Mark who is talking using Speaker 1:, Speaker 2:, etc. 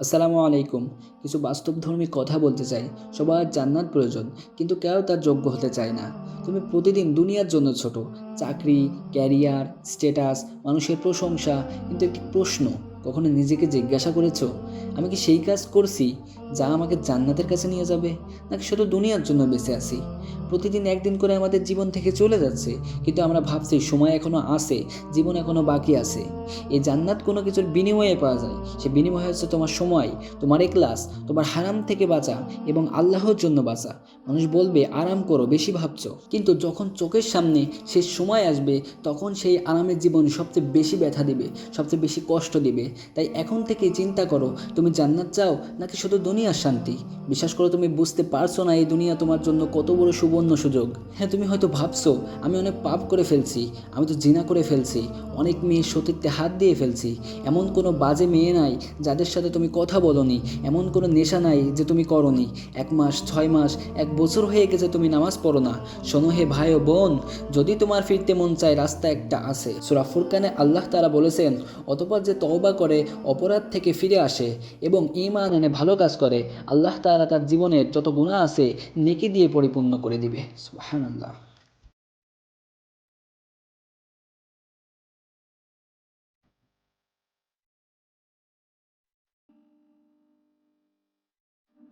Speaker 1: আসসালামু আলাইকুম। কিছু বাস্তবধর্মী কথা বলতে চাই। সবার জান্নাত প্রয়োজন, কিন্তু কেউ তার যোগ্য হতে চায় না। তুমি প্রতিদিন দুনিয়ার জন্য ছোট। চাকরি, ক্যারিয়ার, স্ট্যাটাস, মানুষের প্রশংসা, কিন্তু একটি প্রশ্ন, কখনো নিজেকে জিজ্ঞাসা করেছ? আমি কি সেই কাজ করছি, যা আমাকে জান্নাতের কাছে নিয়ে যাবে? নাকি শুধু দুনিয়ার জন্য বেঁচে আছি? প্রতিদিন একদিন করে আমাদের জীবন থেকে চলে যাচ্ছে, কিন্তু আমরা ভাবছি সময় এখনও আছে, জীবন এখনও বাকি আছে। এই জান্নাত কোনো কিছুর বিনিময়ে পাওয়া যায়, সে বিনিময় হচ্ছে তোমার সময়, তোমার এক্লাস তোমার হারাম থেকে বাঁচা এবং আল্লাহর জন্য বাঁচা। মানুষ বলবে, আরাম করো, বেশি ভাবছ। কিন্তু যখন চোখের সামনে সে সময় আসবে, তখন সেই আরামের জীবন সবচেয়ে বেশি ব্যথা দিবে, সবচেয়ে বেশি কষ্ট দিবে। তাই এখন থেকে চিন্তা করো, তুমি জান্নাত চাও নাকি শুধু দুনিয়ার শান্তি? বিশ্বাস করো, তুমি বুঝতে পারছ না এই দুনিয়া তোমার জন্য কত বড় সুবর্ণ সুযোগ। হ্যাঁ তুমি হয়তো ভাবছ, আমি অনেক পাপ করে ফেলছি, আমি তো জিনা করে ফেলছি, অনেক মেয়ে সতীত্বে হাত দিয়ে ফেলছি। এমন কোনো বাজে মেয়ে নাই যাদের সাথে তুমি কথা বলনি, এমন কোনো নেশা নাই যে তুমি করনি। এক মাস, ছয় মাস, এক বছর হয়ে গেছে তুমি নামাজ পড়ো না। শোনো হে ভাই ও বোন, যদি তোমার ফিরতে মন চায়, রাস্তা একটা আছে। সুরা ফুরকানে আল্লাহ তারা বলেছেন, অতপর যে তওবা করে, অপরাধ থেকে ফিরে আসে এবং ইমান এনে ভালো কাজ করে, আল্লাহ তারা তার জীবনের যত গুণা আছে, নেকি দিয়ে পরিপূর্ণ করে দিবে ah. Subxaan